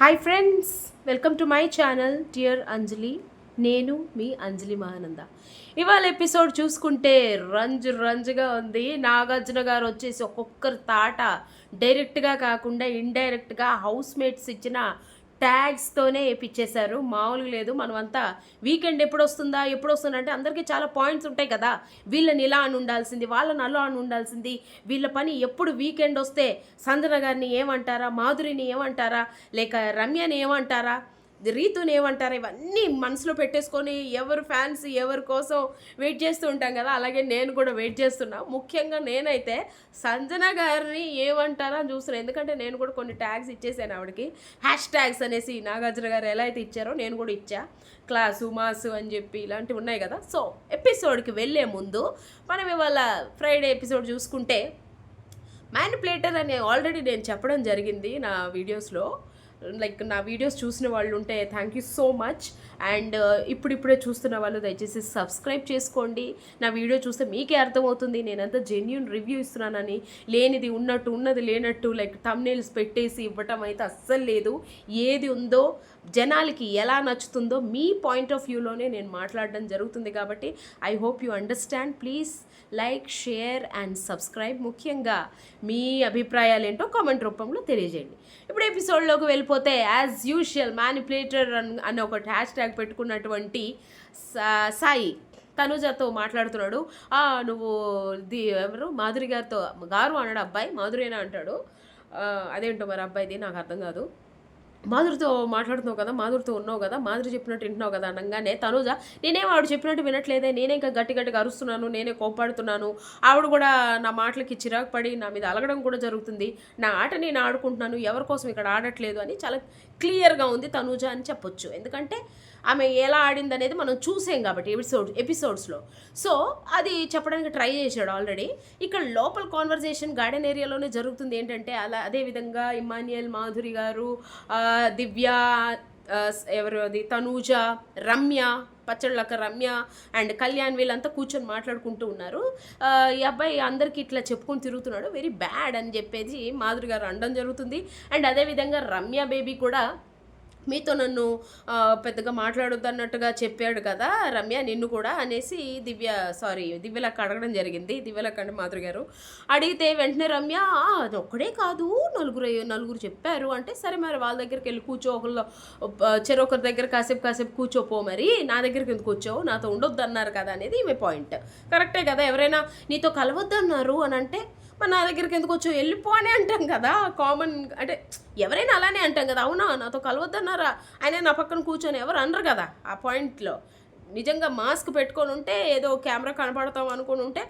Hi friends welcome to my channel dear Anjali నేను మీ అంజలి మహానంద. ఇవాళ ఎపిసోడ్ చూసుకుంటే రంజు రంజుగా ఉంది. నాగార్జున గారు వచ్చేసి ఒక్కొక్కరు తాట డైరెక్ట్గా కాకుండా ఇండైరెక్ట్గా హౌస్ మేట్స్ ఇచ్చిన ట్యాగ్స్తోనే వేయించేశారు మామూలుగా లేదు. మనమంతా వీకెండ్ ఎప్పుడు వస్తుందా ఎప్పుడు వస్తుందా అంటే అందరికీ చాలా పాయింట్స్ ఉంటాయి కదా. వీళ్ళని ఇలా అని ఉండాల్సింది వాళ్ళని అలా అని ఉండాల్సింది. వీళ్ళ పని ఎప్పుడు వీకెండ్ వస్తే సంజన గారిని ఏమంటారా మాధురిని ఏమంటారా లేక రమ్యని ఏమంటారా? రీతుని ఏమంటారా? ఇవన్నీ మనసులో పెట్టేసుకొని ఎవరు ఫ్యాన్స్ ఎవరి కోసం వెయిట్ చేస్తూ ఉంటాం కదా అలాగే నేను కూడా వెయిట్ చేస్తున్నా. ముఖ్యంగా నేనైతే సంజన గారిని ఏమంటారా అని చూస్తున్నాను ఎందుకంటే నేను కూడా కొన్ని ట్యాగ్స్ ఇచ్చేసాను ఆవిడకి. హ్యాష్ ట్యాగ్స్ అనేసి నాగార్జున గారు ఎలా అయితే ఇచ్చారో నేను కూడా ఇచ్చా. క్లాసు మాసు అని చెప్పి ఇలాంటివి ఉన్నాయి కదా. సో ఎపిసోడ్కి వెళ్ళే ముందు మనం ఇవాళ ఫ్రైడే ఎపిసోడ్ చూసుకుంటే మ్యానిపులేటర్ అని ఆల్రెడీ నేను చెప్పడం జరిగింది నా వీడియోస్లో. లైక్ నా వీడియోస్ చూసిన వాళ్ళు ఉంటే thank you so much and ఇప్పుడిప్పుడే చూస్తున్న వాళ్ళు దయచేసి సబ్స్క్రైబ్ చేసుకోండి. నా వీడియో చూస్తే మీకే అర్థమవుతుంది. నేనంతా జెన్యున్ రివ్యూ ఇస్తున్నానని లేనిది ఉన్నట్టు ఉన్నది లేనట్టు లైక్ తమ్నేల్స్ పెట్టేసి ఇవ్వటం అయితే అస్సలు లేదు. ఏది ఉందో జనాలకి ఎలా నచ్చుతుందో మీ పాయింట్ ఆఫ్ వ్యూలోనే నేను మాట్లాడడం జరుగుతుంది కాబట్టి I hope you understand please like share and subscribe ముఖ్యంగా మీ అభిప్రాయాలు ఏంటో కామెంట్ రూపంలో తెలియజేయండి. ఇప్పుడు ఎపిసోడ్లోకి వెళ్ళిపోతే యాజ్ యూజువల్ మ్యానిపులేటర్ అనే ఒక హ్యాష్ ట్యాగ్ పెట్టుకున్నటువంటి సా- సాయి తనుజతో మాట్లాడుతున్నాడు. "ఆ, నువ్వు ది ఎవరు? మాధురి గారితో గారు అన్నాడు అబ్బాయి? మాధురేనా? అంటాడు. అదేంటో మరి అబ్బాయిది? నాకు అర్థం కాదు. మాధురితో మాట్లాడుతున్నావు కదా మాధురితో ఉన్నావు కదా మాధురి చెప్పినట్టు వింటున్నావు కదా అనగానే తనుజ నేనేం ఆవిడ చెప్పినట్టు వినట్లేదే నేనే ఇంకా గట్టి గట్టిగా అరుస్తున్నాను నేనే కోపాడుతున్నాను ఆవిడ కూడా నా మాటలకి చిరాకు పడి నా మీద అలగడం కూడా జరుగుతుంది. నా ఆట నేను ఆడుకుంటున్నాను ఎవరి కోసం ఇక్కడ ఆడట్లేదు అని చాలా క్లియర్గా ఉంది తనుజ అని చెప్పొచ్చు. ఎందుకంటే ఆమె ఎలా ఆడింది అనేది మనం చూసాం కాబట్టి ఎపిసోడ్ ఎపిసోడ్స్లో సో అది చెప్పడానికి ట్రై చేశాడు ఆల్రెడీ. ఇక్కడ లోపల కాన్వర్జేషన్ గార్డెన్ ఏరియాలోనే జరుగుతుంది ఏంటంటే అలా అదేవిధంగా ఇమాన్యుయల్ మాధురి గారు దివ్య ఎవరు అది? తనూజ రమ్య పచ్చళ్ళక రమ్య అండ్ కళ్యాణ్ వీళ్ళంతా కూర్చొని మాట్లాడుకుంటూ ఉన్నారు. ఈ అబ్బాయి అందరికీ ఇట్లా చెప్పుకొని తిరుగుతున్నాడు. వెరీ బ్యాడ్ అని చెప్పేసి మాధురి గారు అనడం జరుగుతుంది. అండ్ అదేవిధంగా రమ్య బేబీ కూడా మీతో నన్ను పెద్దగా మాట్లాడొద్దు అన్నట్టుగా చెప్పాడు కదా రమ్య నిన్ను కూడా అనేసి దివ్య సారీ దివ్యలక్క అడగడం జరిగింది. దివ్యలక్క అంటే మాధురి గారు అడిగితే వెంటనే రమ్య అది ఒక్కడే కాదు నలుగురు నలుగురు చెప్పారు. అంటే సరే మరి వాళ్ళ దగ్గరికి వెళ్ళి కూర్చో ఒకళ్ళు చెరొకరి దగ్గర కాసేపు కాసేపు కూర్చోపో మరి. నా దగ్గరికి ఎందుకు వచ్చావు? నాతో ఉండొద్దు అన్నారు కదా అనేది ఈమె పాయింట్. కరెక్టే కదా? ఎవరైనా నీతో కలవద్దన్నారు అని అంటే మరి నా దగ్గరికి ఎందుకు వచ్చో వెళ్ళిపో అని అంటాం కదా. కామన్ అంటే ఎవరైనా అలానే అంటాం కదా. అవునా? నాతో కలవద్దన్నారా? ఆయన నా పక్కన కూర్చొని ఎవరు అనరు కదా ఆ పాయింట్లో నిజంగా మాస్క్ పెట్టుకొని ఉంటే ఏదో కెమెరా కనపడతాం అనుకుని ఉంటే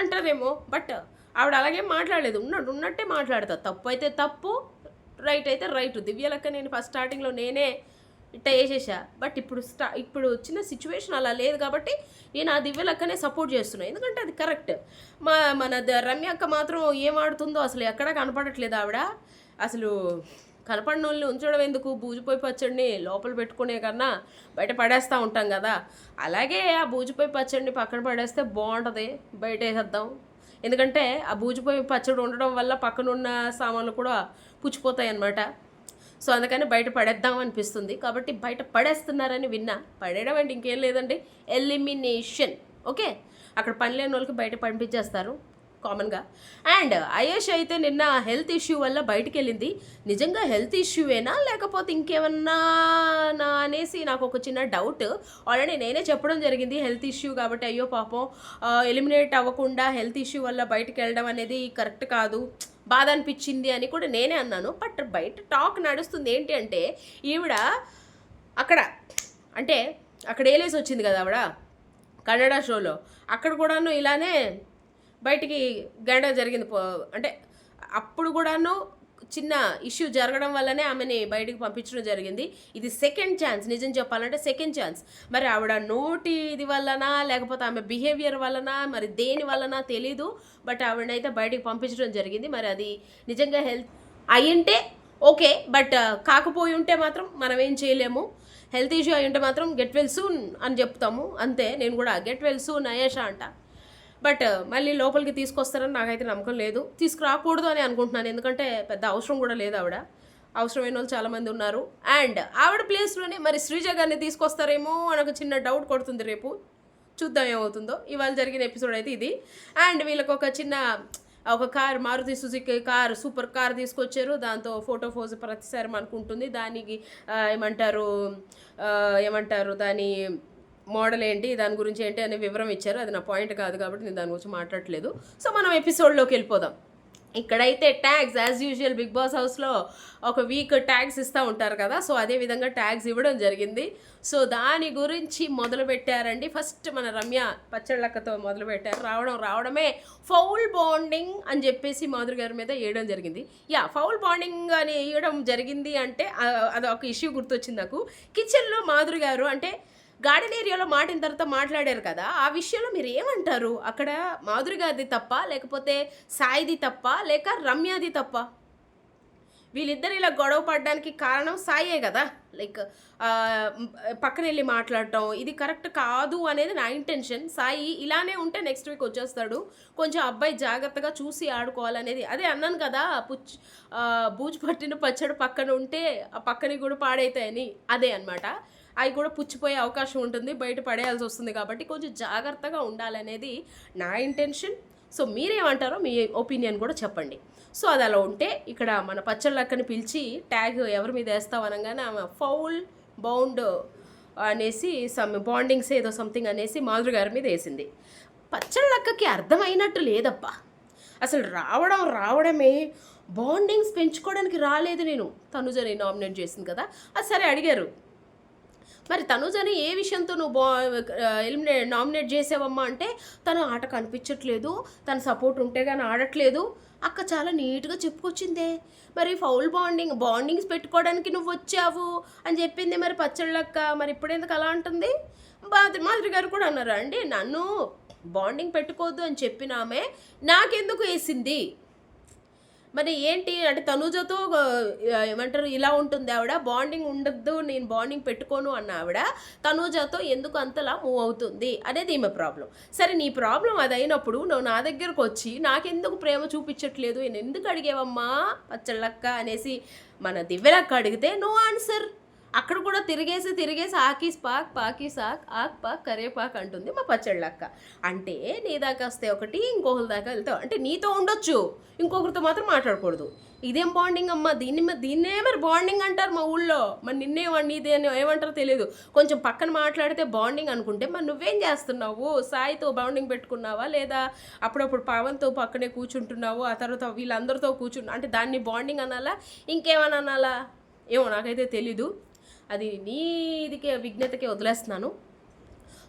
అంటారేమో. బట్ ఆవిడ అలాగే మాట్లాడలేదు. ఉన్నట్టు ఉన్నట్టే మాట్లాడతా తప్పు అయితే తప్పు రైట్ అయితే రైట్ దివ్యలక్క నేను ఫస్ట్ స్టార్టింగ్లో నేనే ఇట్ట వేసేసా బట్ ఇప్పుడు స్టా ఇప్పుడు వచ్చిన సిచ్యువేషన్ అలా లేదు కాబట్టి నేను ఆ దివ్యలక్కనే సపోర్ట్ చేస్తున్నాను ఎందుకంటే అది కరెక్ట్ మా మన ద- రమ్య అక్క మాత్రం ఏం ఆడుతుందో అసలు ఎక్కడా కనపడట్లేదు ఆవిడ. అసలు కనపడిన వాళ్ళని ఉంచడం ఎందుకు? బూజుపోయి పచ్చడిని లోపల పెట్టుకునే కన్నా బయట పడేస్తూ ఉంటాం కదా. అలాగే ఆ బూజుపోయి పచ్చడిని పక్కన పడేస్తే బాగుంటుంది. బయట వేసేద్దాం. ఎందుకంటే ఆ బూజుపోయి పచ్చడి ఉండడం వల్ల పక్కనున్న సామాన్లు కూడా పుచ్చిపోతాయి అన్నమాట సో అందుకని బయట పడేద్దాం అనిపిస్తుంది. కాబట్టి బయట పడేస్తున్నారని విన్నా. పడేయడం అంటే ఇంకేం లేదండి. Elimination okay? అక్కడ పని లేని వాళ్ళకి బయట పంపించేస్తారు. కామన్గా అండ్ అయేష్ అయితే నిన్న హెల్త్ ఇష్యూ వల్ల బయటికి వెళ్ళింది నిజంగా హెల్త్ ఇష్యూవేనా లేకపోతే ఇంకేమన్నా నా అనేసి నాకు ఒక చిన్న డౌట్ ఆల్రెడీ నేనే చెప్పడం జరిగింది హెల్త్ ఇష్యూ కాబట్టి అయ్యో పాపం ఎలిమినేట్ అవ్వకుండా హెల్త్ ఇష్యూ వల్ల బయటికి వెళ్ళడం అనేది కరెక్ట్ కాదు. బాధ అనిపించింది అని కూడా నేనే అన్నాను. బట్ బయట టాక్ నడుస్తుంది ఏంటి అంటే ఈవిడ అక్కడ అంటే అక్కడ ఏలేసి వచ్చింది కదా ఆవిడ? కన్నడ షోలో అక్కడ కూడాను ఇలానే బయటికి గండ జరిగింది పో- అంటే అప్పుడు కూడాను చిన్న ఇష్యూ జరగడం వల్లనే ఆమెని బయటికి పంపించడం జరిగింది. ఇది సెకండ్ ఛాన్స్ నిజం చెప్పాలంటే సెకండ్ ఛాన్స్. మరి ఆవిడ నోటి ఇది వలన లేకపోతే ఆమె బిహేవియర్ వలన మరి దేని వలన తెలీదు. బట్ ఆవిడనైతే బయటికి పంపించడం జరిగింది. మరి అది నిజంగా హెల్త్ అయ్యింటే ఓకే. బట్ కాకపోయి ఉంటే మాత్రం మనం ఏం చేయలేము. హెల్త్ ఇష్యూ అయి ఉంటే మాత్రం గెట్ వెల్ సూన్ అని చెప్తాము. అంతే. నేను కూడా గెట్ వెల్ సూన్ అయేషా అంట. బట్ మళ్ళీ లోపలికి తీసుకొస్తారని నాకైతే నమ్మకం లేదు. తీసుకురాకూడదు అని అనుకుంటున్నాను. ఎందుకంటే పెద్ద అవసరం కూడా లేదు ఆవిడ. అవసరమైన వాళ్ళు చాలామంది ఉన్నారు. అండ్ ఆవిడ ప్లేస్లోనే మరి శ్రీజ గారిని తీసుకొస్తారేమో అని ఒక చిన్న డౌట్ కొడుతుంది రేపు. చూద్దాం ఏమవుతుందో. ఇవాళ జరిగిన ఎపిసోడ్ అయితే ఇది. అండ్ వీళ్ళకి ఒక చిన్న ఒక car Maruti Suzuki car super car తీసుకొచ్చారు. దాంతో ఫోటో ఫోజ్ ప్రతిసారి మనకు ఉంటుంది. దానికి ఏమంటారు ఏమంటారు దాని మోడల్ ఏంటి దాని గురించి ఏంటి అనే వివరం ఇచ్చారు. అది నా పాయింట్ కాదు కాబట్టి నేను దాని గురించి మాట్లాడట్లేదు. సో మనం ఎపిసోడ్లోకి వెళ్ళిపోదాం. ఇక్కడైతే tags as usual Big Boss హౌస్లో ఒక వీక్ ట్యాగ్స్ ఇస్తూ ఉంటారు కదా. సో అదే విధంగా ట్యాగ్స్ ఇవ్వడం జరిగింది. సో దాని గురించి మొదలు పెట్టారండి ఫస్ట్ మన రమ్య పచ్చళ్ళక్కతో మొదలు పెట్టారు రావడం రావడమే ఫౌల్ బాండింగ్ అని చెప్పేసి మాధురి గారి మీద వేయడం జరిగింది. యా ఫౌల్ బాండింగ్ అని వేయడం జరిగింది అంటే అది ఒక ఇష్యూ గుర్తొచ్చింది నాకు. కిచెన్లో మాధురి గారు అంటే గార్డెన్ ఏరియాలో మాటిన తర్వాత మాట్లాడారు కదా ఆ విషయంలో మీరు ఏమంటారు? అక్కడ మాధురి గారిది తప్ప లేకపోతే సాయిది తప్ప లేక రమ్యది తప్ప? వీళ్ళిద్దరు ఇలా గొడవ పడడానికి కారణం సాయే కదా? లైక్ పక్కన వెళ్ళి మాట్లాడటం ఇది కరెక్ట్ కాదు అనేది నా ఇంటెన్షన్. సాయి ఇలానే ఉంటే నెక్స్ట్ వీక్ వచ్చేస్తాడు. కొంచెం అబ్బాయి జాగ్రత్తగా చూసి ఆడుకోవాలనేది. అదే అన్నాను కదా పుచ్ భూజ్ బూజు పట్టిన పచ్చడి పక్కన ఉంటే ఆ పక్కని కూడా పాడైతాయని. అదే అనమాట అవి కూడా పుచ్చిపోయే అవకాశం ఉంటుంది బయట పడేయాల్సి వస్తుంది కాబట్టి కొంచెం జాగ్రత్తగా ఉండాలనేది నా ఇంటెన్షన్ సో మీరేమంటారో మీ ఒపీనియన్ కూడా చెప్పండి. సో అది అలా ఉంటే ఇక్కడ మన పచ్చళ్ళక్కని పిలిచి ట్యాగ్ ఎవరి మీద వేస్తావు అనగానే ఆమె ఫౌల్ బౌండ్ అనేసి సమ్ బాండింగ్స్ ఏదో సంథింగ్ అనేసి మాధురి గారి మీద వేసింది. పచ్చళ్ళక్కకి అర్థమైనట్టు లేదబ్బా. అసలు రావడం రావడమే. బాండింగ్స్ పెంచుకోవడానికి రాలేదు నేను. తనుజని నామినేట్ చేసింది కదా. అది సరే అడిగారు. మరి తనుజని ఏ విషయంతో నువ్వు బా ఎలిమినేట్ నామినేట్ చేసావమ్మా అంటే తను ఆట కనిపించట్లేదు తన సపోర్ట్ ఉంటే కానీ ఆడట్లేదు. అక్క చాలా నీట్గా చెప్పుకొచ్చిందే. మరి ఫౌల్ బాండింగ్ బాండింగ్స్ పెట్టుకోవడానికి నువ్వు వచ్చావు అని చెప్పింది మరి పచ్చళ్ళక్క. మరి ఇప్పుడేందుకు అలా అంటుంది? మాధురి మాధురి గారు కూడా అన్నారు అండి నన్ను బాండింగ్ పెట్టుకోవద్దు అని చెప్పినామే. నాకెందుకు వేసింది? మరి ఏంటి అంటే తనుజతో ఏమంటారు ఇలా ఉంటుంది ఆవిడ బాండింగ్ ఉండద్దు నేను బాండింగ్ పెట్టుకోను అన్న ఆవిడ తనుజతో ఎందుకు అంతలా మూవ్ అవుతుంది అనేది ఈమె ప్రాబ్లం సరే నీ ప్రాబ్లం అది అయినప్పుడు నువ్వు నా దగ్గరకు వచ్చి నాకెందుకు ప్రేమ చూపించట్లేదు? నేను ఎందుకు అడిగేవమ్మా? పచ్చళ్ళక్క అనేసి మన దివ్యలక్క అడిగితే నో ఆన్సర్ అక్కడ కూడా తిరిగేసి తిరిగేసి ఆకీస్ పాక్ పాకి సాక్ ఆక్ పాక్ కరేపాక్ అంటుంది మా పచ్చళ్ళక్క. అంటే నీ దాకా వస్తే ఒకటి ఇంకొకరి దాకా వెళ్తావు. అంటే నీతో ఉండొచ్చు. ఇంకొకరితో మాత్రం మాట్లాడకూడదు. ఇదేం బాండింగ్ అమ్మా? దీన్ని దీన్నే మరి బాండింగ్ అంటారు మా ఊళ్ళో. మరి నిన్నే నీదే అని ఏమంటారో తెలియదు. కొంచెం పక్కన మాట్లాడితే బాండింగ్ అనుకుంటే మరి నువ్వేం చేస్తున్నావు? సాయితో బాండింగ్ పెట్టుకున్నావా లేదా? అప్పుడప్పుడు పవన్తో పక్కనే కూర్చుంటున్నావు. ఆ తర్వాత వీళ్ళందరితో కూర్చున్నా అంటే దాన్ని బాండింగ్ అనాలా? ఇంకేమని అనాలా? ఏమో నాకైతే తెలీదు. అది నీదికే విజ్ఞతకే వదిలేస్తున్నాను.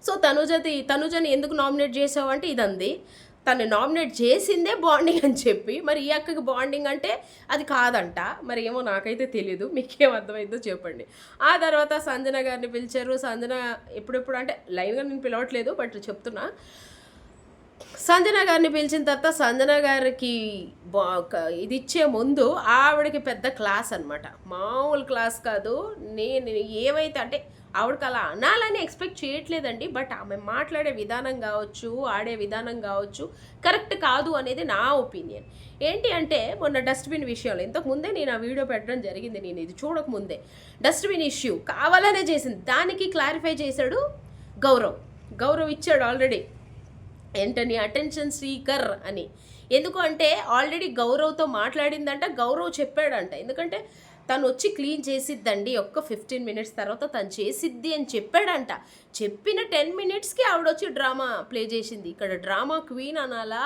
సో తనుజది తనుజని ఎందుకు నామినేట్ చేసావు అంటే ఇదంది. తను నామినేట్ చేసిందే బాండింగ్ అని చెప్పి మరి ఈ అక్కకి బాండింగ్ అంటే అది కాదంట. మరి ఏమో నాకైతే తెలియదు మీకేం అర్థమైందో చెప్పండి. ఆ తర్వాత సంజన గారిని పిలిచారు. సంజన ఎప్పుడెప్పుడు అంటే లైన్గా నేను పిలవట్లేదు బట్ చెప్తున్నా. సంజన గారిని పిలిచిన తర్వాత సంజన గారికి ఇది ఇచ్చే ముందు ఆవిడకి పెద్ద క్లాస్ అనమాట మామూలు క్లాస్ కాదు. నేను ఏమైతే అంటే ఆవిడకి అలా అనాలని ఎక్స్పెక్ట్ చేయట్లేదండి. బట్ ఆమె మాట్లాడే విధానం కావచ్చు ఆడే విధానం కావచ్చు కరెక్ట్ కాదు అనేది నా ఒపీనియన్. ఏంటి అంటే మొన్న డస్ట్బిన్ విషయంలో ఇంతకు ముందే నేను ఆ వీడియో పెట్టడం జరిగింది. నేను ఇది చూడకముందే డస్ట్బిన్ ఇష్యూ కావాలనే చేసింది. దానికి క్లారిఫై చేశాడు గౌరవ్. గౌరవ్ ఇచ్చాడు ఆల్రెడీ. ఏంటని అటెన్షన్ సీకర్ అని. ఎందుకు అంటే ఆల్రెడీ గౌరవ్తో మాట్లాడిందంట గౌరవ్ చెప్పాడంట. ఎందుకంటే తను వచ్చి క్లీన్ చేసిద్దండి ఒక్క ఫిఫ్టీన్ మినిట్స్ తర్వాత తను చేసిద్ది అని చెప్పాడంట. చెప్పిన టెన్ మినిట్స్కి ఆవిడ వచ్చి డ్రామా ప్లే చేసింది. ఇక్కడ డ్రామా క్వీన్ అనాలా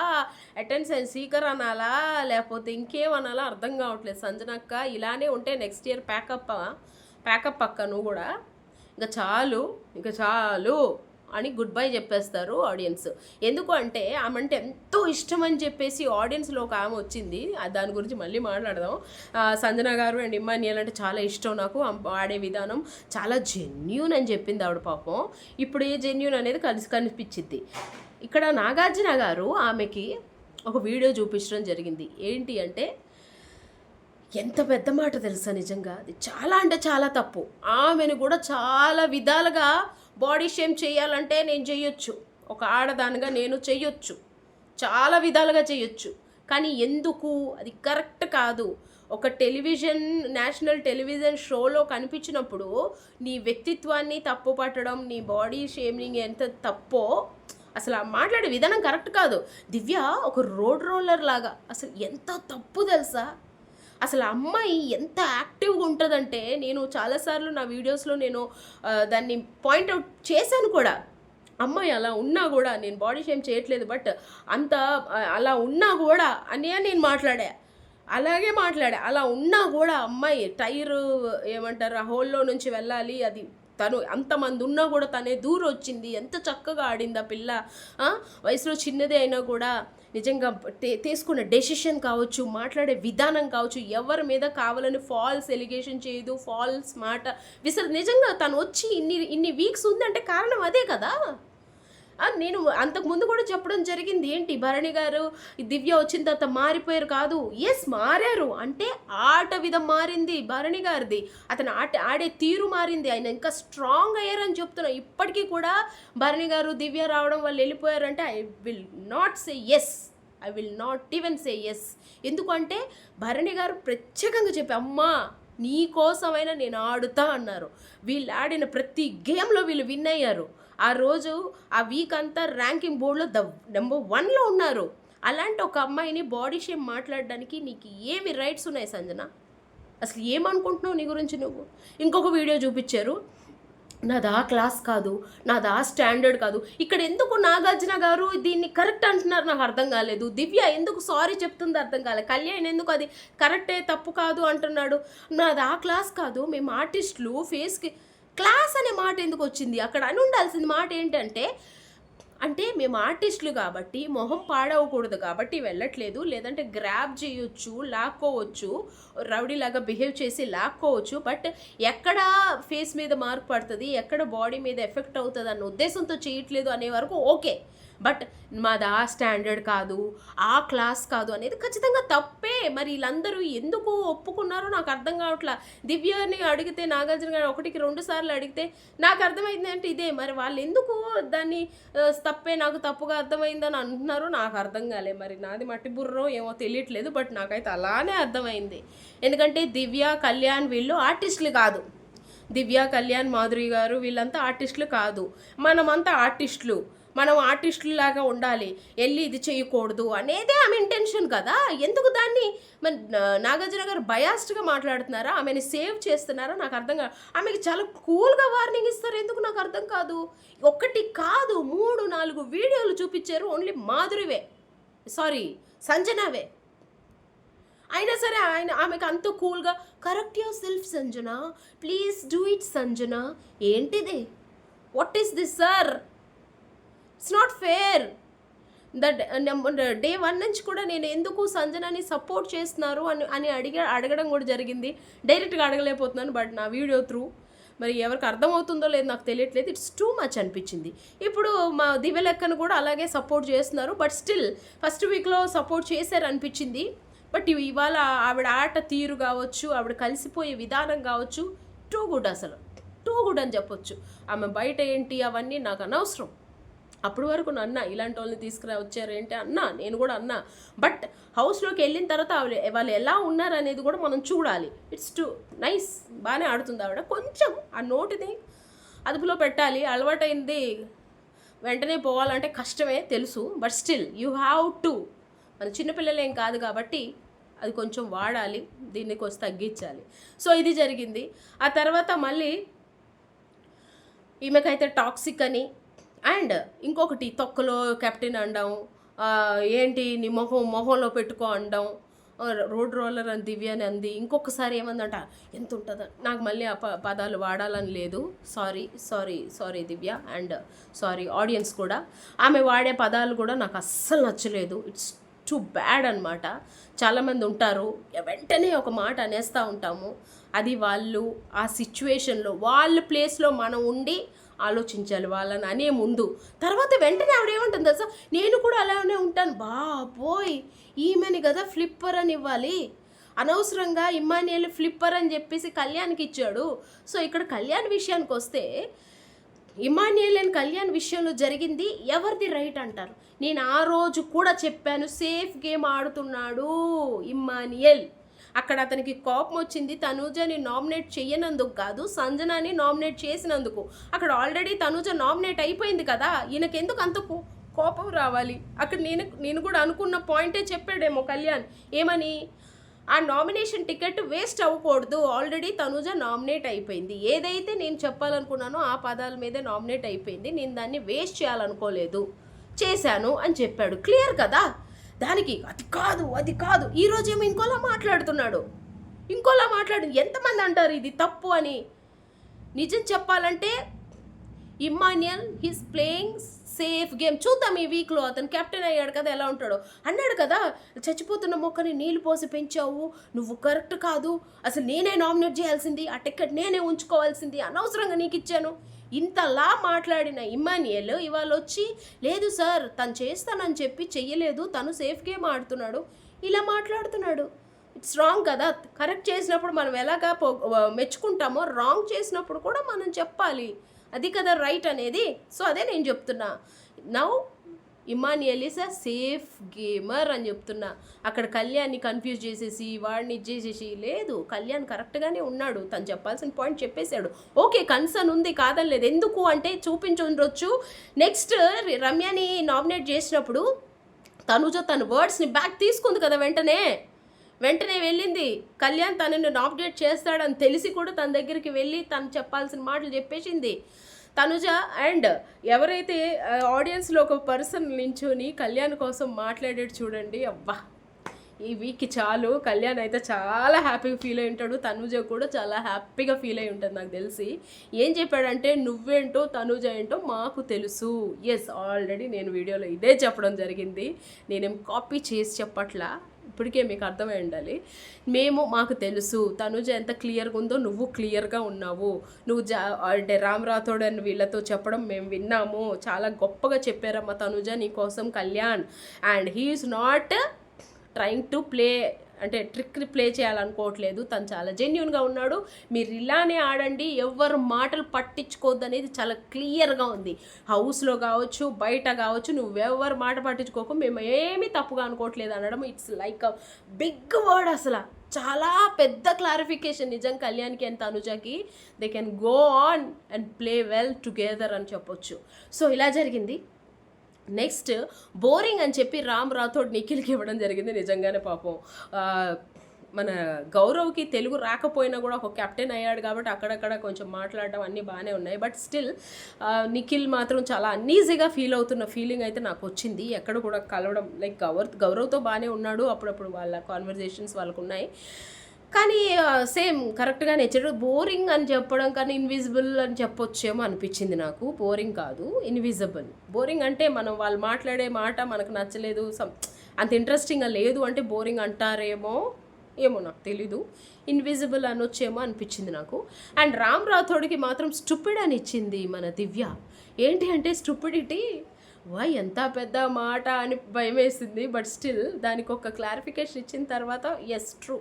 అటెన్షన్ సీకర్ అనాలా లేకపోతే ఇంకేం అనాలా అర్థం కావట్లేదు. సంజనక్క ఇలానే ఉంటే నెక్స్ట్ ఇయర్ ప్యాకప్ ప్యాకప్ అక్క నువ్వు కూడా? ఇంకా చాలు ఇంకా చాలు. అని గుడ్ బై చెప్పేస్తారు ఆడియన్స్ ఎందుకు అంటే ఆమె అంటే ఎంతో ఇష్టం అని చెప్పేసి ఆడియన్స్లో ఒక ఆమె వచ్చింది. దాని గురించి మళ్ళీ మాట్లాడదాం. సంజన గారు అండ్ ఇమ్మానియల్ అంటే చాలా ఇష్టం నాకు. ఆడే విధానం చాలా జెన్యున్ అని చెప్పింది ఆవిడ పాపం. ఇప్పుడు ఏ జెన్యున్ అనేది కలిసి కనిపించింది ఇక్కడ నాగార్జున గారు ఆమెకి ఒక వీడియో చూపించడం జరిగింది. ఏంటి అంటే ఎంత పెద్ద మాట తెలుసా నిజంగా? అది చాలా అంటే చాలా తప్పు. ఆమెను కూడా చాలా విధాలుగా బాడీ షేమ్ చేయాలంటే నేను చేయొచ్చు. ఒక ఆడదానిగా నేను చేయొచ్చు. చాలా విధాలుగా చేయొచ్చు. కానీ ఎందుకు? అది కరెక్ట్ కాదు. ఒక టెలివిజన్ నేషనల్ టెలివిజన్ షోలో కనిపించినప్పుడు నీ వ్యక్తిత్వాన్ని తప్పు పట్టడం నీ బాడీ షేమింగ్ ఎంత తప్పో అసలు ఆ మాట్లాడే విధానం కరెక్ట్ కాదు. దివ్య ఒక రోడ్ రోలర్ లాగా. అసలు ఎంత తప్పు తెలుసా? అసలు అమ్మాయి ఎంత యాక్టివ్గా ఉంటుందంటే నేను చాలాసార్లు నా వీడియోస్లో నేను దాన్ని పాయింట్అవుట్ చేశాను కూడా. అమ్మాయి అలా ఉన్నా కూడా నేను బాడీ షేమ్ చేయట్లేదు బట్ అంత అలా ఉన్నా కూడా అని నేను మాట్లాడా. అలాగే మాట్లాడా. అలా ఉన్నా కూడా అమ్మాయి టైర్ ఏమంటారు ఆ హోల్లో నుంచి వెళ్ళాలి అది తను అంతమంది ఉన్నా కూడా తనే దూరం వచ్చింది ఎంత చక్కగా ఆడింది ఆ పిల్ల. వయసులో చిన్నదే అయినా కూడా నిజంగా తీసుకున్న డెసిషన్ కావచ్చు మాట్లాడే విధానం కావచ్చు ఎవరి మీద కావాలని ఫాల్స్ ఎలిగేషన్ చేయదు ఫాల్స్ మాట విసర్. నిజంగా తను వచ్చి ఇన్ని ఇన్ని వీక్స్ ఉందంటే కారణం అదే కదా? నేను అంతకు ముందు కూడా చెప్పడం జరిగింది. ఏంటి? భరణి గారు దివ్య వచ్చిన తర్వాత మారిపోయారు కాదు. ఎస్ మారారు. అంటే ఆట విధం మారింది భరణి గారిది. అతను ఆట ఆడే తీరు మారింది. ఆయన ఇంకా స్ట్రాంగ్ అయ్యారని చెప్తున్నా. ఇప్పటికీ కూడా భరణి గారు దివ్య రావడం వాళ్ళు వెళ్ళిపోయారంటే I will not say yes I will not even say yes ఎందుకంటే భరణి గారు ప్రత్యేకంగా చెప్పి అమ్మా నీ కోసమైనా నేను ఆడుతా అన్నారు. వీళ్ళు ఆడిన ప్రతి గేమ్లో వీళ్ళు విన్ అయ్యారు. ఆ రోజు ఆ వీక్ అంతా ర్యాంకింగ్ బోర్డులో ద నెంబర్ వన్లో ఉన్నారు. అలాంటి ఒక అమ్మాయిని బాడీ షేమ్ మాట్లాడడానికి నీకు ఏమి రైట్స్ ఉన్నాయి సంజన? అసలు ఏమనుకుంటున్నావు నీ గురించి నువ్వు? ఇంకొక వీడియో చూపించారు. నాది ఆ క్లాస్ కాదు నాది ఆ స్టాండర్డ్ కాదు. ఇక్కడ ఎందుకు నాగార్జున గారు దీన్ని కరెక్ట్ అంటున్నారు నాకు అర్థం కాలేదు. దివ్య ఎందుకు సారీ చెప్తుంది అర్థం కాలేదు కళ్యాణ్ ఎందుకు అది కరెక్టే తప్పు కాదు అంటున్నాడు? నాది ఆ క్లాస్ కాదు. మేము ఆర్టిస్టులు ఫేస్కి క్లాస్ అనే మాట ఎందుకు వచ్చింది? అక్కడ అని ఉండాల్సింది మాట ఏంటంటే అంటే మేము ఆర్టిస్టులు కాబట్టి మొహం పాడవకూడదు కాబట్టి వెళ్ళట్లేదు. లేదంటే గ్రాబ్ చేయొచ్చు లాక్కోవచ్చు. రౌడీలాగా బిహేవ్ చేసి లాక్కోవచ్చు. బట్ ఎక్కడ ఫేస్ మీద మార్క్ పడుతుంది ఎక్కడ బాడీ మీద ఎఫెక్ట్ అవుతుంది అన్న ఉద్దేశంతో చేయట్లేదు అనే వరకు ఓకే. బట్ మాది ఆ స్టాండర్డ్ కాదు ఆ క్లాస్ కాదు అనేది ఖచ్చితంగా తప్పే. మరి వీళ్ళందరూ ఎందుకు ఒప్పుకున్నారో నాకు అర్థం కావట్లా. దివ్యని అడిగితే నాగార్జున గారు ఒకటికి రెండు సార్లు అడిగితే నాకు అర్థమైంది అంటే ఇదే. మరి వాళ్ళు ఎందుకు దాన్ని తప్పే నాకు తప్పుగా అర్థమైందని అంటున్నారో నాకు అర్థం కాలే. మరి నాది మట్టి బుర్రో ఏమో తెలియట్లేదు బట్ నాకైతే అలానే అర్థమైంది. ఎందుకంటే దివ్య కళ్యాణ్ వీళ్ళు ఆర్టిస్టులు కాదు. దివ్య కళ్యాణ్ మాధురి గారు వీళ్ళంతా ఆర్టిస్టులు కాదు. మనమంతా ఆర్టిస్టులు. మనం ఆర్టిస్టులు లాగా ఉండాలి. వెళ్ళి ఇది చేయకూడదు అనేదే ఆమె ఇంటెన్షన్ కదా. ఎందుకు దాన్ని? మన నాగార్జున గారు బయాస్డ్గా మాట్లాడుతున్నారా? ఆమెని సేవ్ చేస్తున్నారా? నాకు అర్థం కాదు. ఆమెకి చాలా కూల్గా వార్నింగ్ ఇస్తారు. ఎందుకు నాకు అర్థం కాదు? ఒకటి కాదు మూడు నాలుగు వీడియోలు చూపించారు. ఓన్లీ మాధురివే. సారీ సంజనావే. అయినా సరే ఆయన ఆమెకు అంత కూల్గా correct yourself Sanjana. Please do it Sanjana. ఏంటిది? What is this sir it's not fair that day one నుంచి కూడా నేను ఎందుకు సంజనాని సపోర్ట్ చేస్తున్నారు అని అని అడిగ అడగడం కూడా జరిగింది. డైరెక్ట్గా అడగలేకపోతున్నాను బట్ నా వీడియో త్రూ మరి ఎవరికి అర్థమవుతుందో లేదో నాకు తెలియట్లేదు. ఇట్స్ టూ మచ్ అనిపించింది. ఇప్పుడు మా దివ్య లెక్కను కూడా అలాగే సపోర్ట్ చేస్తున్నారు బట్ స్టిల్ ఫస్ట్ వీక్లో సపోర్ట్ చేశారు అనిపించింది బట్ ఇవి ఇవాళ ఆవిడ ఆట తీరు కావచ్చు ఆవిడ కలిసిపోయే విధానం కావచ్చు టూ గుడ్ అసలు. టూ గుడ్ అని చెప్పొచ్చు. ఆమె బయట ఏంటి అవన్నీ నాకు అనవసరం. అప్పటి వరకు నన్న అన్న ఇలాంటి వాళ్ళని తీసుకురా వచ్చారేంటి అన్న నేను కూడా అన్నా. బట్ హౌస్లోకి వెళ్ళిన తర్వాత ఆవిడ వాళ్ళు ఎలా ఉన్నారు అనేది కూడా మనం చూడాలి. ఇట్స్ టు నైస్ బాగానే ఆడుతుంది ఆవిడ. కొంచెం ఆ నోటిని అదుపులో పెట్టాలి. అలవాటైంది. వెంటనే పోవాలంటే కష్టమే తెలుసు. But still you have to మన చిన్నపిల్లలేం కాదు కాబట్టి అది కొంచెం వాడాలి. దీన్ని కొంచెం తగ్గించాలి. సో ఇది జరిగింది. ఆ తర్వాత మళ్ళీ ఈమెకైతే టాక్సిక్ అని అండ్ ఇంకొకటి తొక్కలో కెప్టెన్ అనడం ఏంటి నీ మొహం మొహంలో పెట్టుకో అనడం రోడ్ రోలర్ అని దివ్య అని అంది. ఇంకొకసారి ఏమందంట ఎంత ఉంటుందో? నాకు మళ్ళీ ఆ ప పదాలు వాడాలని లేదు. Sorry sorry sorry Divya and sorry audience కూడా. ఆమె వాడే పదాలు కూడా నాకు అస్సలు నచ్చలేదు. ఇట్స్ టూ బ్యాడ్ అనమాట చాలామంది ఉంటారు వెంటనే ఒక మాట అనేస్తూ ఉంటాము. అది వాళ్ళు ఆ సిచ్యువేషన్లో వాళ్ళ ప్లేస్లో మనం ఉండి ఆలోచించాలి వాళ్ళని అనే ముందు. తర్వాత వెంటనే ఆవిడ ఏమంటుంది తెలుసా? నేను కూడా అలానే ఉంటాను. బాబోయ్! ఈమెని కదా ఫ్లిప్పర్ అని ఇవ్వాలి. అనవసరంగా ఇమ్మానియల్ ఫ్లిప్పర్ అని చెప్పేసి కళ్యాణ్కి ఇచ్చాడు. సో ఇక్కడ కళ్యాణ్ విషయానికి వస్తే ఇమానియల్ అండ్ కళ్యాణ్ విషయంలో జరిగింది ఎవరిది రైట్ అంటారు? నేను ఆ రోజు కూడా చెప్పాను సేఫ్ గేమ్ ఆడుతున్నాడు ఇమ్మానియల్ అక్కడ అతనికి కోపం వచ్చింది. తనూజని నామినేట్ చేయనందుకు కాదు సంజనాని నామినేట్ చేసినందుకు. అక్కడ ఆల్రెడీ తనూజ నామినేట్ అయిపోయింది కదా ఈయనకెందుకు అంత కోపం రావాలి? అక్కడ నేను నేను కూడా అనుకున్న పాయింటే చెప్పాడేమో కళ్యాణ్. ఏమని? ఆ నామినేషన్ టికెట్ వేస్ట్ అవ్వకూడదు. ఆల్రెడీ తనుజ నామినేట్ అయిపోయింది. ఏదైతే నేను చెప్పాలనుకున్నానో ఆ పదాల మీదే నామినేట్ అయిపోయింది. నేను దాన్ని వేస్ట్ చేయాలనుకోలేదు. చేశాను అని చెప్పాడు. క్లియర్ కదా? దానికి అది కాదు అది కాదు. ఈరోజు ఏమో ఇంకోలా మాట్లాడుతున్నాడు. ఇంకోలా మాట్లాడు. ఎంతమంది అంటారు ఇది తప్పు అని? నిజం చెప్పాలంటే Emmanuel he's playing safe game చూద్దాం ఈ వీక్లో అతను కెప్టెన్ అయ్యాడు కదా ఎలా ఉంటాడో. అన్నాడు కదా చచ్చిపోతున్న మొక్కని నీళ్ళు పోసి పెంచావు. నువ్వు కరెక్ట్ కాదు. అసలు నేనే నామినేట్ చేయాల్సింది. ఆ టికెట్ నేనే ఉంచుకోవాల్సింది. అనవసరంగా నీకు ఇచ్చాను. ఇంతలా మాట్లాడిన ఇమానియల్ ఇవాళ వచ్చి లేదు సార్ తను చేస్తానని చెప్పి చెయ్యలేదు తను సేఫ్ గేమ్ ఆడుతున్నాడు. ఇలా మాట్లాడుతున్నాడు. ఇట్స్ రాంగ్ కదా కరెక్ట్ చేసినప్పుడు మనం ఎలాగా పో మెచ్చుకుంటామో రాంగ్ చేసినప్పుడు కూడా మనం చెప్పాలి. అది కదా రైట్ అనేది. సో అదే నేను చెప్తున్నా. Now Emmanuel is a safe gamer అని చెప్తున్నా. అక్కడ కళ్యాణ్ని కన్ఫ్యూజ్ చేసేసి వాడిని ఇచ్చేసేసి లేదు కళ్యాణ్ కరెక్ట్గానే ఉన్నాడు. తను చెప్పాల్సిన పాయింట్ చెప్పేశాడు. ఓకే కన్సర్న్ ఉంది కాదని లేదు. ఎందుకు అంటే చూపించుండొచ్చు నెక్స్ట్ రమ్యని నామినేట్ చేసినప్పుడు తనుజ తన వర్డ్స్ని బ్యాక్ తీసుకుంది కదా వెంటనే. వెంటనే వెళ్ళింది. కళ్యాణ్ తనను నామినేట్ చేస్తాడని తెలిసి కూడా తన దగ్గరికి వెళ్ళి తను చెప్పాల్సిన మాటలు చెప్పేసింది. తనుజ అండ్ ఎవరైతే ఆడియన్స్లో ఒక పర్సన్ నించుని కళ్యాణ్ కోసం మాట్లాడాడు చూడండి అబ్బా! ఈ వీక్కి చాలు. కళ్యాణ్ అయితే చాలా హ్యాపీగా ఫీల్ అయి ఉంటాడు. తనుజ కూడా చాలా హ్యాపీగా ఫీల్ అయి ఉంటుంది నాకు తెలిసి. ఏం చెప్పాడంటే నువ్వేంటో తనుజ ఏంటో మాకు తెలుసు. ఎస్ ఆల్రెడీ నేను వీడియోలో ఇదే చెప్పడం జరిగింది. నేనేం కాపీ చేసి చెప్పట్లా. ఇప్పటికే మీకు అర్థమై ఉండాలి. మేము మాకు తెలుసు తనుజ ఎంత క్లియర్గా ఉందో నువ్వు క్లియర్గా ఉన్నావు. నువ్వు జా అంటే రామ్ రాథోడ్ అని వీళ్ళతో చెప్పడం మేము విన్నాము. చాలా గొప్పగా చెప్పారమ్మా తనుజ నీ కోసం Kalyan. And he's not trying to play అంటే ట్రిక్ ప్లే చేయాలనుకోవట్లేదు. తను చాలా జెన్యున్గా ఉన్నాడు. మీరు ఇలానే ఆడండి. ఎవరు మాటలు పట్టించుకోవద్దు అనేది చాలా క్లియర్గా ఉంది. హౌస్లో కావచ్చు బయట కావచ్చు నువ్వెవరు మాట పట్టించుకోకు. మేము ఏమీ తప్పుగా అనుకోవట్లేదు అనడం. It's like a big word అసలు. చాలా పెద్ద క్లారిఫికేషన్ నిజం కళ్యాణ్కి and తనుజకి. They can go on and play well together అని చెప్పొచ్చు. సో ఇలా జరిగింది. నెక్స్ట్ బోరింగ్ అని చెప్పి రామ్ రాథోడ్ నిఖిల్కి ఇవ్వడం జరిగింది నిజంగానే పాపం. మన గౌరవ్కి తెలుగు రాకపోయినా కూడా ఒక కెప్టెన్ అయ్యాడు కాబట్టి అక్కడక్కడ కొంచెం మాట్లాడడం అన్నీ బాగానే ఉన్నాయి. బట్ స్టిల్ నిఖిల్ మాత్రం చాలా అన్ఈజీగా ఫీల్ అవుతున్న ఫీలింగ్ అయితే నాకు వచ్చింది. ఎక్కడ కూడా కలవడం లైక్ గౌరవ్ గౌరవ్తో బాగానే ఉన్నాడు. అప్పుడప్పుడు వాళ్ళ కాన్వర్జేషన్స్ వాళ్ళకు ఉన్నాయి కానీ సేమ్ కరెక్ట్గానే ఇచ్చాడు. బోరింగ్ అని చెప్పడం కానీ ఇన్విజిబుల్ అని చెప్పొచ్చేమో అనిపించింది నాకు. బోరింగ్ కాదు ఇన్విజిబుల్. బోరింగ్ అంటే మనం వాళ్ళు మాట్లాడే మాట మనకు నచ్చలేదు సమ్ అంత ఇంట్రెస్టింగ్గా లేదు అంటే బోరింగ్ అంటారేమో ఏమో నాకు తెలీదు. ఇన్విజిబుల్ అనొచ్చేమో అనిపించింది నాకు. అండ్ రామ్ రాథోడ్కి మాత్రం స్టూపిడ్ అని ఇచ్చింది మన దివ్య. ఏంటి అంటే స్టూపిడిటీ? వా ఎంత పెద్ద మాట అని భయం వేసింది బట్ స్టిల్ దానికి ఒక క్లారిఫికేషన్ ఇచ్చిన తర్వాత ఎస్ ట్రూ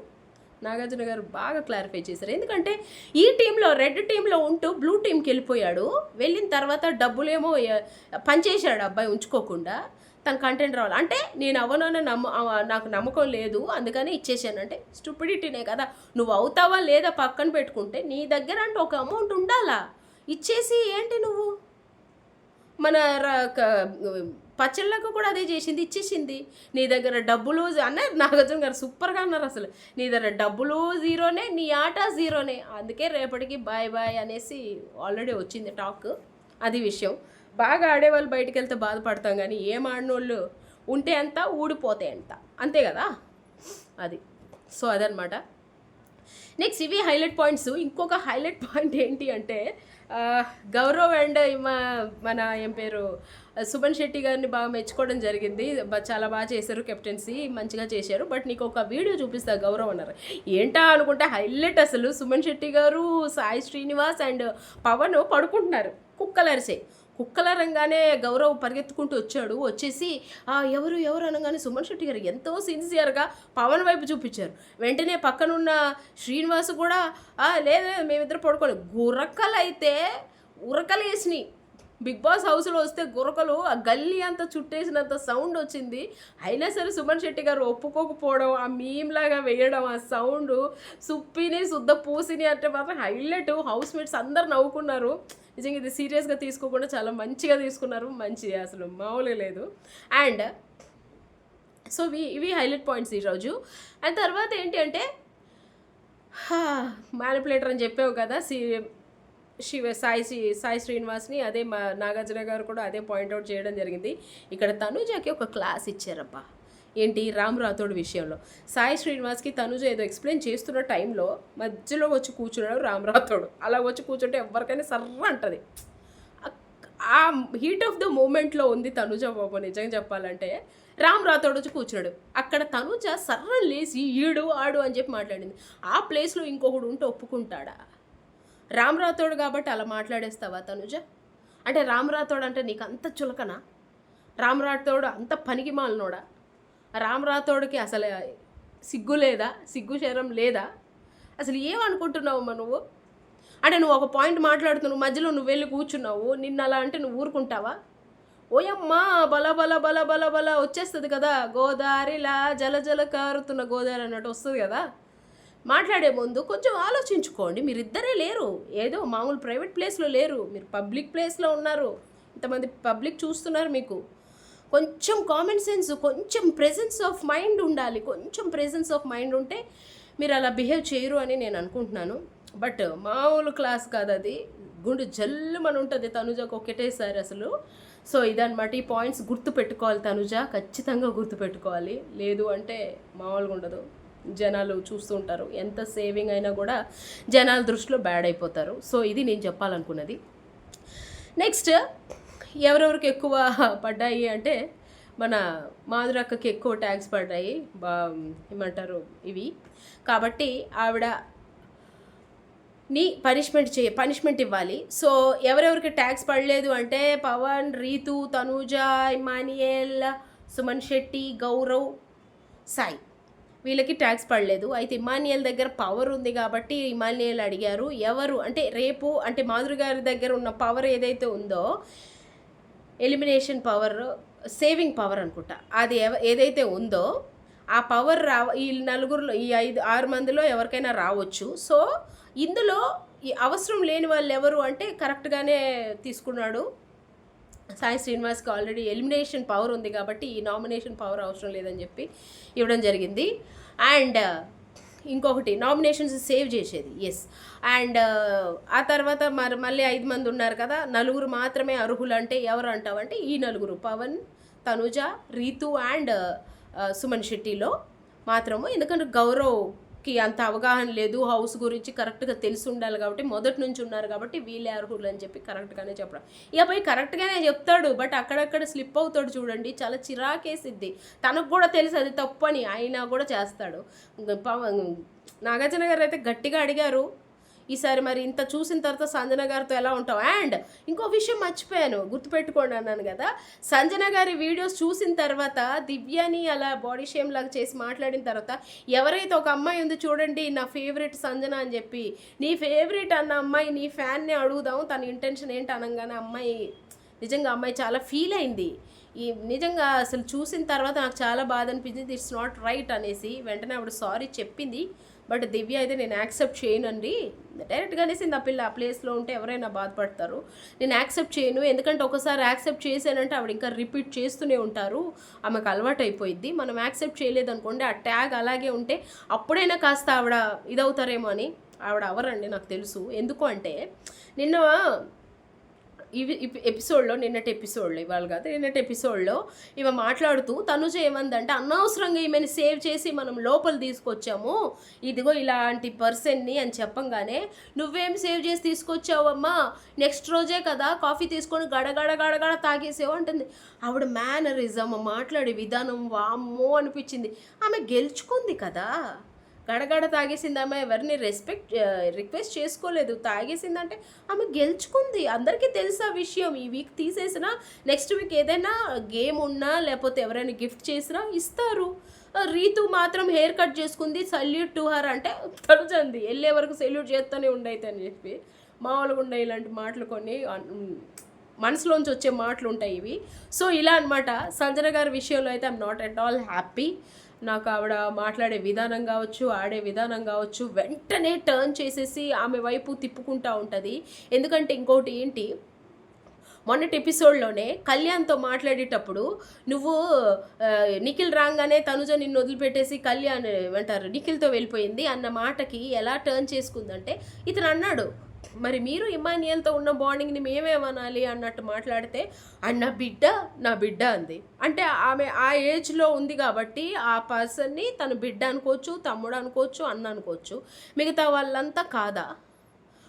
నాగార్జున గారు బాగా క్లారిఫై చేశారు. ఎందుకంటే ఈ టీంలో రెడ్ టీంలో ఉంటూ బ్లూ టీంకి వెళ్ళిపోయాడు. వెళ్ళిన తర్వాత డబ్బులేమో పనిచేశాడు అబ్బాయి ఉంచుకోకుండా. తన కంటెంట్ రావాలి. అంటే నేను అవ్వనన్న నమ్మ నాకు నమ్మకం లేదు. అందుకనే ఇచ్చేసాను. అంటే స్టూపిడిటీనే కదా. నువ్వు అవుతావా లేదా పక్కన పెట్టుకుంటే నీ దగ్గర అంటే ఒక అమౌంట్ ఉండాలా? ఇచ్చేసి ఏంటి నువ్వు? మన పచ్చళ్ళకు కూడా అదే చేసింది ఇచ్చేసింది. నీ దగ్గర డబ్బులు అన్నారు నాగార్జున గారు సూపర్గా అన్నారు అసలు. నీ దగ్గర డబ్బులు జీరోనే నీ ఆట జీరోనే. అందుకే రేపటికి బాయ్ బాయ్ అనేసి ఆల్రెడీ వచ్చింది టాక్. అది విషయం. బాగా ఆడేవాళ్ళు బయటికి వెళ్తే బాధపడతాం కానీ ఏం ఆడినోళ్ళు ఉంటే ఎంత ఊడిపోతే ఎంత అంతే కదా? అది. సో అదనమాట నెక్స్ట్ ఇవి హైలైట్ పాయింట్స్. ఇంకొక హైలైట్ పాయింట్ ఏంటి అంటే గౌరవ్ అండ్ మన ఏం పేరు సుమన్ శెట్టి గారిని బాగా మెచ్చుకోవడం జరిగింది. చాలా బాగా చేశారు కెప్టెన్సీ మంచిగా చేశారు. బట్ నీకు ఒక వీడియో చూపిస్తా గౌరవ్ అన్నారు. ఏంటా అనుకుంటే హైలైట్ అసలు సుమన్ శెట్టి గారు సాయి శ్రీనివాస్ అండ్ పవన్ పడుకుంటున్నారు. కుక్కలరిసే. కుక్కలరంగానే గౌరవ్ పరిగెత్తుకుంటూ వచ్చాడు. వచ్చేసి ఎవరు ఎవరు? అనగానే సుమన్ శెట్టి గారు ఎంతో సిన్సియర్గా పవన్ వైపు చూపించారు. వెంటనే పక్కనున్న శ్రీనివాస్ కూడా లేదు లేదు మేమిద్దరు పడుకోలేదు గురకలైతే ఉరకలేసినాయి. బిగ్ బాస్ హౌస్లో వస్తే గురకలు ఆ గల్లీ అంతా చుట్టేసినంత సౌండ్ వచ్చింది. అయినా సరే సుమన్ శెట్టి గారు ఒప్పుకోకపోవడం ఆ మీమ్ లాగా వేయడం ఆ సౌండ్ సుప్పిని శుద్ధ పూసిని అంటే మాత్రం హైలైట్ హౌస్ మేట్స్ అందరు నవ్వుకున్నారు. నిజంగా ఇది సీరియస్గా తీసుకోకుండా చాలా మంచిగా తీసుకున్నారు. మంచి అసలు మామూలుగా లేదు. అండ్ సో ఇవి ఇవి హైలైట్ పాయింట్స్ ఈరోజు అండ్ తర్వాత ఏంటి అంటే మ్యానిపులేటర్ అని చెప్పావు కదా సి శివ సాయి శ్రీ- సాయి శ్రీనివాస్ని అదే మా నాగార్జున గారు కూడా అదే పాయింట్అవుట్ చేయడం జరిగింది. ఇక్కడ తనుజకి ఒక క్లాస్ ఇచ్చారబ్బా. ఏంటి? రామ్ రాథోడ్ విషయంలో. సాయి శ్రీనివాస్కి తనుజ ఏదో ఎక్స్ప్లెయిన్ చేస్తున్న టైంలో మధ్యలో వచ్చి కూర్చున్నాడు రామ్ రాథోడ్. అలా వచ్చి కూర్చుంటే ఎవరికైనా సర్ర అంటది. ఆ హీట్ ఆఫ్ ద మూమెంట్లో ఉంది తనుజ బాబు నిజంగా చెప్పాలంటే. రామ్ రాథోడ్ వచ్చి కూర్చున్నాడు. అక్కడ తనుజ సర్రం లేచి ఈడు ఆడు అని చెప్పి మాట్లాడింది. ఆ ప్లేస్లో ఇంకొకడు ఉంటే ఒప్పుకుంటాడా? రామ్ రాథోడ్ కాబట్టి అలా మాట్లాడేస్తావా తనుజ? అంటే రామ్ రాథోడ్ అంటే నీకు అంత చులకనా? రామ్ రాథోడ్ అంత పనికి మాలినోడా రామ్ రాథోడ్కి అసలు సిగ్గు లేదా? సిగ్గు శరం లేదా? అసలు ఏమనుకుంటున్నావమ్మా నువ్వు? అంటే నువ్వు ఒక పాయింట్ మాట్లాడుతున్నావు మధ్యలో నువ్వు వెళ్ళి కూర్చున్నావు నిన్న అలా అంటే నువ్వు ఊరుకుంటావా? ఓయమ్మా బల బల బల బల బల వచ్చేస్తుంది కదా గోదారిలా జల జల కారుతున్న గోదావరి అన్నట్టు వస్తుంది కదా? మాట్లాడే ముందు కొంచెం ఆలోచించుకోండి మీరిద్దరే లేరు. ఏదో మామూలు ప్రైవేట్ ప్లేస్లో లేరు మీరు పబ్లిక్ ప్లేస్లో ఉన్నారు. ఇంతమంది పబ్లిక్ చూస్తున్నారు మీకు. కొంచెం కామన్ సెన్స్ కొంచెం ప్రెజెన్స్ ఆఫ్ మైండ్ ఉండాలి. కొంచెం ప్రెజెన్స్ ఆఫ్ మైండ్ ఉంటే మీరు అలా బిహేవ్ చేయరు అని నేను అనుకుంటున్నాను. బట్ మామూలు క్లాస్ కాదు అది. గుండు జల్లుమని ఉంటుంది తనుజకు ఒకటేసారి అసలు. సో ఇదనమాట ఈ పాయింట్స్ గుర్తు పెట్టుకోవాలి తనుజ. ఖచ్చితంగా గుర్తు పెట్టుకోవాలి. లేదు అంటే మామూలుగా ఉండదు. జనాలు చూస్తూ ఉంటారు. ఎంత సేవింగ్ అయినా కూడా జనాల దృష్టిలో బ్యాడ్ అయిపోతారు. సో ఇది నేను చెప్పాలనుకున్నది. నెక్స్ట్ ఎవరెవరికి ఎక్కువ పడ్డాయి అంటే మన మాధురక్కకి ఎక్కువ ట్యాక్స్ పడ్డాయి బా ఏమంటారు ఇవి. కాబట్టి ఆవిడ ని పనిష్మెంట్ చే పనిష్మెంట్ ఇవ్వాలి. సో ఎవరెవరికి ట్యాక్స్ పడలేదు అంటే పవన్ రీతు తనూజ ఇమానియల్ సుమన్ శెట్టి గౌరవ్ సాయి. వీళ్ళకి ట్యాక్స్ పడలేదు. అయితే ఇమానియల్ దగ్గర పవర్ ఉంది కాబట్టి ఇమానియల్ అడిగారు. ఎవరు? అంటే రేపు అంటే మాధురి గారి దగ్గర ఉన్న పవర్ ఏదైతే ఉందో ఎలిమినేషన్ పవర్ సేవింగ్ పవర్ అనుకుంటా. అది ఎవ- ఏదైతే ఉందో ఆ పవర్ రా ఈ నలుగురిలో ఈ ఐదు ఆరు మందిలో ఎవరికైనా రావచ్చు. సో ఇందులో ఈ అవసరం లేని వాళ్ళు ఎవరు అంటే కరెక్ట్గానే తీసుకున్నాడు. సాయి శ్రీనివాస్కి ఆల్రెడీ ఎలిమినేషన్ పవర్ ఉంది కాబట్టి ఈ నామినేషన్ పవర్ అవసరం లేదని చెప్పి ఇవ్వడం జరిగింది. అండ్ ఇంకొకటి నామినేషన్స్ సేవ్ చేసేది. ఎస్ అండ్ uh, ఆ తర్వాత మరి మళ్ళీ ఐదు మంది ఉన్నారు కదా నలుగురు మాత్రమే అర్హులు అంటే ఎవరు అంటావంటే ఈ నలుగురు పవన్ తనుజ రీతు అండ్ uh, సుమన్ శెట్టిలో మాత్రము. ఎందుకంటే వీళ్ళకి అంత అవగాహన లేదు. హౌస్ గురించి కరెక్ట్గా తెలిసి ఉండాలి కాబట్టి మొదటి నుంచి ఉన్నారు కాబట్టి వీళ్ళే అర్హులు అని చెప్పి కరెక్ట్గానే చెప్పడం. ఇక పోయి కరెక్ట్గానే చెప్తాడు. బట్ అక్కడక్కడ స్లిప్ అవుతాడు చూడండి. చాలా చిరాకేసిద్ది. తనకు కూడా తెలుసు అది తప్పు అని అయినా కూడా చేస్తాడు. నాగార్జున గారు అయితే గట్టిగా అడిగారు. ఈసారి మరి ఇంత చూసిన తర్వాత సంజన గారితో ఎలా ఉంటావు? అండ్ ఇంకో విషయం మర్చిపోయాను గుర్తుపెట్టుకోండి అన్నాను కదా. సంజన గారి వీడియోస్ చూసిన తర్వాత దివ్యని అలా బాడీ షేమ్ లాగా చేసి మాట్లాడిన తర్వాత ఎవరైతే ఒక అమ్మాయి ఉంది చూడండి నా ఫేవరెట్ సంజన అని చెప్పి నీ ఫేవరెట్ అన్న అమ్మాయి నీ ఫ్యాన్ని అడుగుదాం తన ఇంటెన్షన్ ఏంటి అనగానే అమ్మాయి నిజంగా అమ్మాయి చాలా ఫీల్ అయింది. ఈ నిజంగా అసలు చూసిన తర్వాత నాకు చాలా బాధ అనిపించింది ఇట్స్ నాట్ రైట్ అనేసి వెంటనే ఆవిడ సారీ చెప్పింది. బట్ దివ్య అయితే నేను యాక్సెప్ట్ చేయనండి. డైరెక్ట్గా అనేసింది ఆ పిల్ల ఆ ప్లేస్లో ఉంటే ఎవరైనా బాధపడతారు. నేను యాక్సెప్ట్ చేయను. ఎందుకంటే ఒకసారి యాక్సెప్ట్ చేశానంటే ఆవిడ ఇంకా రిపీట్ చేస్తూనే ఉంటారు. ఆమెకు అలవాటు అయిపోయింది మనం యాక్సెప్ట్ చేయలేదనుకోండి ఆ ట్యాగ్ అలాగే ఉంటే అప్పుడైనా కాస్త ఆవిడ ఇదవుతారేమో అని ఆవిడ అవరండి నాకు తెలుసు. ఎందుకు అంటే నిన్న ఇవి ఇప్- ఎపిసోడ్లో నిన్నటి ఎపిసోడ్లో ఇవాళ కాదు నిన్నటి ఎపిసోడ్లో ఇవ మాట్లాడుతూ తనుజ ఏమందంటే అనవసరంగా ఈమెను సేవ్ చేసి మనం లోపల తీసుకొచ్చాము. ఇదిగో ఇలాంటి పర్సన్ని అని చెప్పంగానే నువ్వేం సేవ్ చేసి తీసుకొచ్చావమ్మా? నెక్స్ట్ రోజే కదా కాఫీ తీసుకొని గడగడ గడగడ తాగేసావు అంటుంది. ఆవిడ మేనరిజం మాట్లాడే విధానం వామ్మో అనిపించింది. ఆమె గెలుచుకుంది కదా. గడగడ తాగేసింది ఆమె. ఎవరిని రెస్పెక్ట్ రిక్వెస్ట్ చేసుకోలేదు. తాగేసిందంటే ఆమె గెలుచుకుంది. అందరికీ తెలుసు ఆ విషయం. ఈ వీక్ తీసేసినా నెక్స్ట్ వీక్ ఏదైనా గేమ్ ఉన్నా లేకపోతే ఎవరైనా గిఫ్ట్ చేసినా ఇస్తారు. రీతు మాత్రం హెయిర్ కట్ చేసుకుంది. సల్యూట్ టు హర్ అంటే తడుచంది వెళ్ళే వరకు సెల్యూట్ చేస్తూనే ఉండైతే అని చెప్పి మామూలుగా ఉండే ఇలాంటి మాటలు కొన్ని మనసులోంచి వచ్చే మాటలు ఉంటాయి ఇవి. సో ఇలా అనమాట సంజన గారి విషయంలో అయితే I'm not at all happy నాకు ఆవిడ మాట్లాడే విధానం కావచ్చు ఆడే విధానం కావచ్చు వెంటనే టర్న్ చేసేసి ఆమె వైపు తిప్పుకుంటా ఉంటుంది. ఎందుకంటే ఇంకోటి ఏంటి మొన్నటి ఎపిసోడ్లోనే కళ్యాణ్తో మాట్లాడేటప్పుడు నువ్వు నిఖిల్ రాగానే తనుజ నిన్ను వదిలిపెట్టేసి కళ్యాణ్ ఏమంటారు నిఖిల్తో వెళ్ళిపోయింది అన్న మాటకి ఎలా టర్న్ చేసుకుందంటే ఇతను అన్నాడు మరి మీరు ఇమానియల్తో ఉన్న బాండింగ్ని మేమేమనాలి అన్నట్టు మాట్లాడితే అండ్ నా బిడ్డ నా బిడ్డ అంది. అంటే ఆమె ఆ ఏజ్లో ఉంది కాబట్టి ఆ పర్సన్ని తను బిడ్డ అనుకోవచ్చు తమ్ముడు అనుకోవచ్చు అన్న అనుకోవచ్చు. మిగతా వాళ్ళంతా కాదా?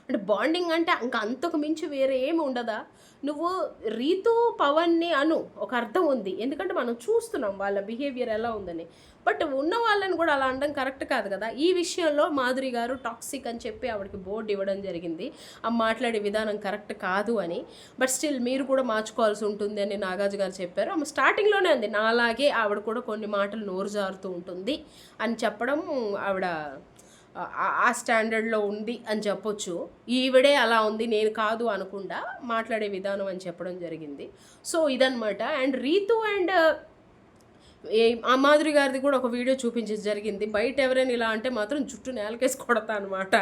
అంటే బాండింగ్ అంటే ఇంకా అంతకు మించి వేరే ఏమి ఉండదా? నువ్వు రీతు పవన్ని అను ఒక అర్థం ఉంది. ఎందుకంటే మనం చూస్తున్నాం వాళ్ళ బిహేవియర్ ఎలా ఉందని. బట్ ఉన్న వాళ్ళని కూడా అలా అనడం కరెక్ట్ కాదు కదా. ఈ విషయంలో మాధురి గారు టాక్సిక్ అని చెప్పి ఆవిడకి బోర్డు ఇవ్వడం జరిగింది. ఆ మాట్లాడే విధానం కరెక్ట్ కాదు అని. బట్ స్టిల్ మీరు కూడా మార్చుకోవాల్సి ఉంటుంది అని నాగార్జు గారు చెప్పారు. ఆమె స్టార్టింగ్లోనే ఉంది. నాలాగే ఆవిడ కూడా కొన్ని మాటలు నోరు జారుతూ ఉంటుంది అని చెప్పడం ఆవిడ ఆ- స్టాండర్డ్లో ఉంది అని చెప్పొచ్చు. ఈవిడే అలా ఉంది నేను కాదు అనకుండా మాట్లాడే విధానం అని చెప్పడం జరిగింది. సో ఇదనమాట అండ్ రీతు అండ్ ఏ ఆ మాధురి గారిది కూడా ఒక వీడియో చూపించి జరిగింది. బయట ఎవరైనా ఇలా అంటే మాత్రం జుట్టు నేలకేసి కొడతా అనమాట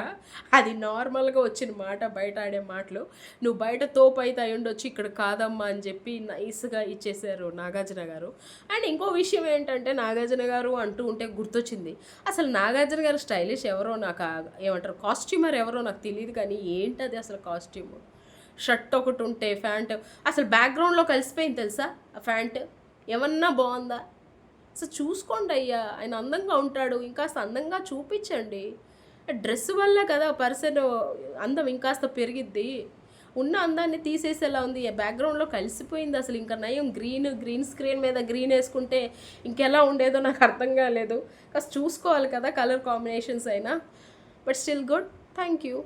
అది నార్మల్గా వచ్చిన మాట బయట ఆడే మాటలు. నువ్వు బయట తోపు అయితే అయి ఉండొచ్చు ఇక్కడ కాదమ్మా అని చెప్పి నైస్గా ఇచ్చేసారు నాగార్జున గారు. అండ్ ఇంకో విషయం ఏంటంటే నాగార్జున గారు అంటూ ఉంటే గుర్తొచ్చింది. అసలు నాగార్జున గారు స్టైలిష్ ఎవరో నాకు ఏమంటారు కాస్ట్యూమర్ ఎవరో నాకు తెలియదు కానీ ఏంటది అసలు కాస్ట్యూమ్? షర్ట్ ఒకటి ఉంటే ప్యాంట్ అసలు బ్యాక్గ్రౌండ్లో కలిసిపోయింది తెలుసా? ఆ ప్యాంట్? ఏమన్నా బాగుందా? సో చూసుకోండి అయ్యా ఆయన అందంగా ఉంటాడు ఇంకాస్త అందంగా చూపించండి. డ్రెస్ వల్ల కదా పర్సన్ అందం ఇంకాస్త పెరిగిద్ది. ఉన్న అందాన్ని తీసేసేలా ఉంది. బ్యాక్గ్రౌండ్లో కలిసిపోయింది అసలు ఇంకా నయం గ్రీన్ గ్రీన్ స్క్రీన్ మీద గ్రీన్ వేసుకుంటే ఇంకెలా ఉండేదో నాకు అర్థం కాలేదు. కాస్త చూసుకోవాలి కదా కలర్ కాంబినేషన్స్ అయినా. But still good thank you.